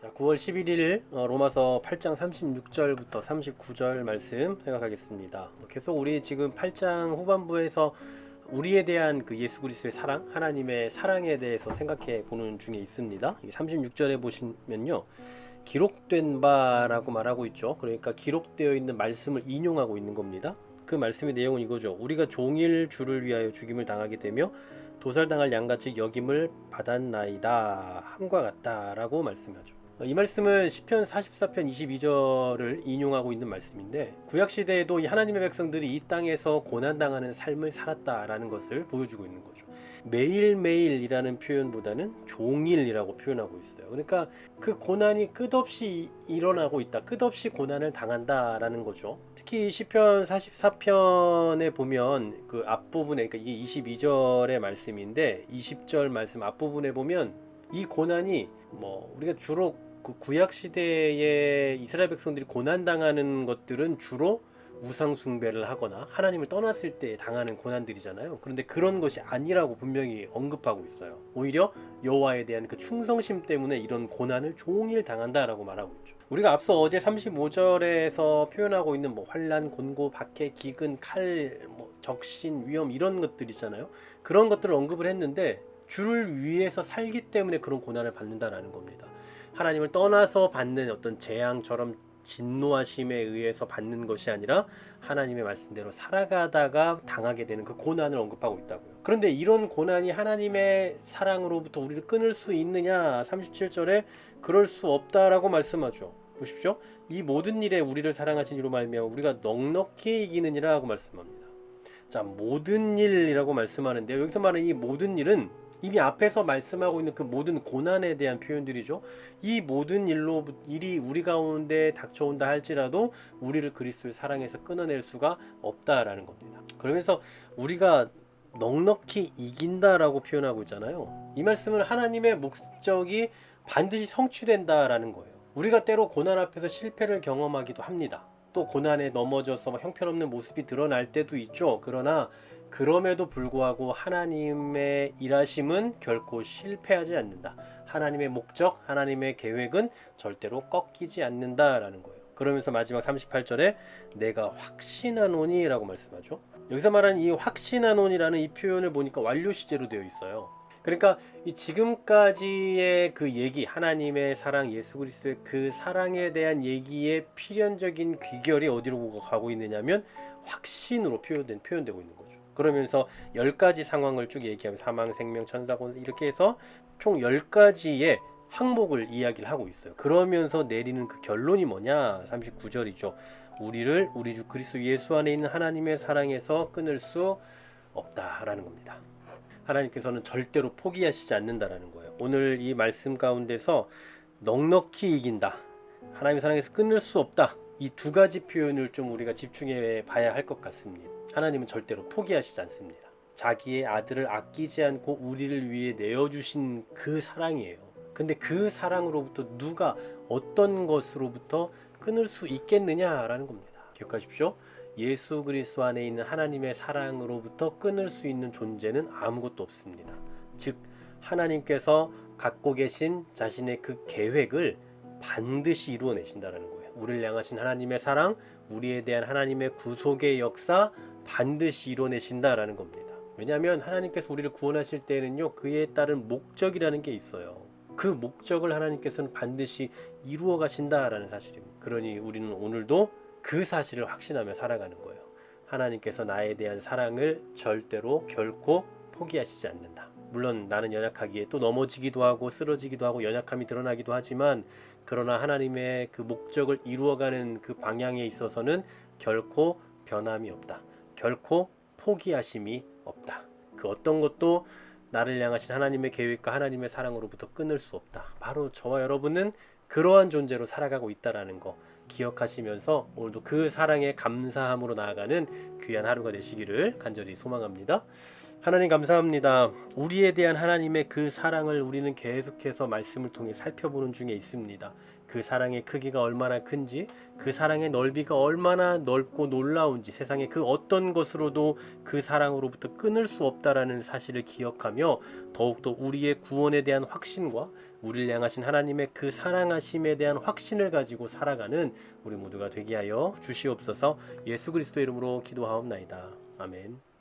자, 9월 11일 어, 로마서 8장 36절부터 39절 말씀 생각하겠습니다. 계속 우리 지금 8장 후반부에서 우리에 대한 그 예수 그리스도의 사랑, 하나님의 사랑에 대해서 생각해 보는 중에 있습니다. 36절에 보시면요. 기록된 바라고 말하고 있죠. 그러니까 기록되어 있는 말씀을 인용하고 있는 겁니다. 그 말씀의 내용은 이거죠. 우리가 종일 주를 위하여 죽임을 당하게 되며 도살당할 양같이 여김을 받았나이다. 함과 같다라고 말씀하죠. 이 말씀은 시편 44편 22절을 인용하고 있는 말씀인데 구약 시대에도 이 하나님의 백성들이 이 땅에서 고난 당하는 삶을 살았다라는 것을 보여주고 있는 거죠. 매일매일이라는 표현보다는 종일이라고 표현하고 있어요. 그러니까 그 고난이 끝없이 일어나고 있다. 끝없이 고난을 당한다라는 거죠. 특히 시편 44편에 보면 그 앞부분에 그러니까 이게 22절의 말씀인데 20절 말씀 앞부분에 보면 이 고난이 뭐 우리가 주로 그 구약 시대에 이스라엘 백성들이 고난 당하는 것들은 주로 우상 숭배를 하거나 하나님을 떠났을 때 당하는 고난들이잖아요. 그런데 그런 것이 아니라고 분명히 언급하고 있어요. 오히려 여호와에 대한 그 충성심 때문에 이런 고난을 종일 당한다라고 말하고 있죠. 우리가 앞서 어제 35절에서 표현하고 있는 뭐 환란, 곤고, 박해, 기근, 칼, 뭐 적신, 위험 이런 것들 있잖아요. 그런 것들을 언급을 했는데 주를 위해서 살기 때문에 그런 고난을 받는다라는 겁니다. 하나님을 떠나서 받는 어떤 재앙처럼 진노하심에 의해서 받는 것이 아니라 하나님의 말씀대로 살아가다가 당하게 되는 그 고난을 언급하고 있다고요. 그런데 이런 고난이 하나님의 사랑으로부터 우리를 끊을 수 있느냐? 37절에 그럴 수 없다라고 말씀하죠. 보십시오. 이 모든 일에 우리를 사랑하신 이로 말미암아 우리가 넉넉히 이기느니라고 말씀합니다. 자, 모든 일이라고 말씀하는데 여기서 말하는 이 모든 일은 이미 앞에서 말씀하고 있는 그 모든 고난에 대한 표현들이죠. 이 모든 일로 일이 우리 가운데 닥쳐온다 할지라도 우리를 그리스도의 사랑에서 끊어낼 수가 없다라는 겁니다. 그러면서 우리가 넉넉히 이긴다라고 표현하고 있잖아요. 이 말씀은 하나님의 목적이 반드시 성취된다라는 거예요. 우리가 때로 고난 앞에서 실패를 경험하기도 합니다. 또 고난에 넘어져서 막 형편없는 모습이 드러날 때도 있죠. 그러나 그럼에도 불구하고 하나님의 일하심은 결코 실패하지 않는다. 하나님의 목적, 하나님의 계획은 절대로 꺾이지 않는다라는 거예요. 그러면서 마지막 38절에 내가 확신하노니라고 말씀하죠. 여기서 말하는 이 확신하노니라는 이 표현을 보니까 완료 시제로 되어 있어요. 그러니까 이 지금까지의 그 얘기 하나님의 사랑 예수 그리스도의 그 사랑에 대한 얘기의 필연적인 귀결이 어디로 가고 있느냐면 확신으로 표현된 표현되고 있는 거죠. 그러면서 열 가지 상황을 쭉 얘기하면 사망, 생명, 천사곤 이렇게 해서 총열 가지의 항목을 이야기를 하고 있어요. 그러면서 내리는 그 결론이 뭐냐? 39절이죠. 우리를 우리 주 그리스도 예수 안에 있는 하나님의 사랑에서 끊을 수 없다라는 겁니다. 하나님께서는 절대로 포기하시지 않는다라는 거예요. 오늘 이 말씀 가운데서 넉넉히 이긴다. 하나님의 사랑에서 끊을 수 없다. 이 두 가지 표현을 좀 우리가 집중해 봐야 할 것 같습니다. 하나님은 절대로 포기하시지 않습니다. 자기의 아들을 아끼지 않고 우리를 위해 내어주신 그 사랑이에요. 근데 그 사랑으로부터 누가 어떤 것으로부터 끊을 수 있겠느냐라는 겁니다. 기억하십시오. 예수 그리스도 안에 있는 하나님의 사랑으로부터 끊을 수 있는 존재는 아무것도 없습니다. 즉 하나님께서 갖고 계신 자신의 그 계획을 반드시 이루어내신다라는 거예요. 우리를 향하신 하나님의 사랑, 우리에 대한 하나님의 구속의 역사 반드시 이루어내신다라는 겁니다. 왜냐하면 하나님께서 우리를 구원하실 때는요 그에 따른 목적이라는 게 있어요. 그 목적을 하나님께서는 반드시 이루어 가신다라는 사실입니다. 그러니 우리는 오늘도 그 사실을 확신하며 살아가는 거예요. 하나님께서 나에 대한 사랑을 절대로 결코 포기하시지 않는다. 물론 나는 연약하기에 또 넘어지기도 하고 쓰러지기도 하고 연약함이 드러나기도 하지만 그러나 하나님의 그 목적을 이루어가는 그 방향에 있어서는 결코 변함이 없다. 결코 포기하심이 없다. 그 어떤 것도 나를 향하신 하나님의 계획과 하나님의 사랑으로부터 끊을 수 없다. 바로 저와 여러분은 그러한 존재로 살아가고 있다라는 거 기억하시면서 오늘도 그 사랑에 감사함으로 나아가는 귀한 하루가 되시기를 간절히 소망합니다. 하나님 감사합니다. 우리에 대한 하나님의 그 사랑을 우리는 계속해서 말씀을 통해 살펴보는 중에 있습니다. 그 사랑의 크기가 얼마나 큰지, 그 사랑의 넓이가 얼마나 넓고 놀라운지, 세상의 그 어떤 것으로도 그 사랑으로부터 끊을 수 없다라는 사실을 기억하며 더욱더 우리의 구원에 대한 확신과 우리를 향하신 하나님의 그 사랑하심에 대한 확신을 가지고 살아가는 우리 모두가 되게 하여 주시옵소서. 예수 그리스도 이름으로 기도하옵나이다. 아멘.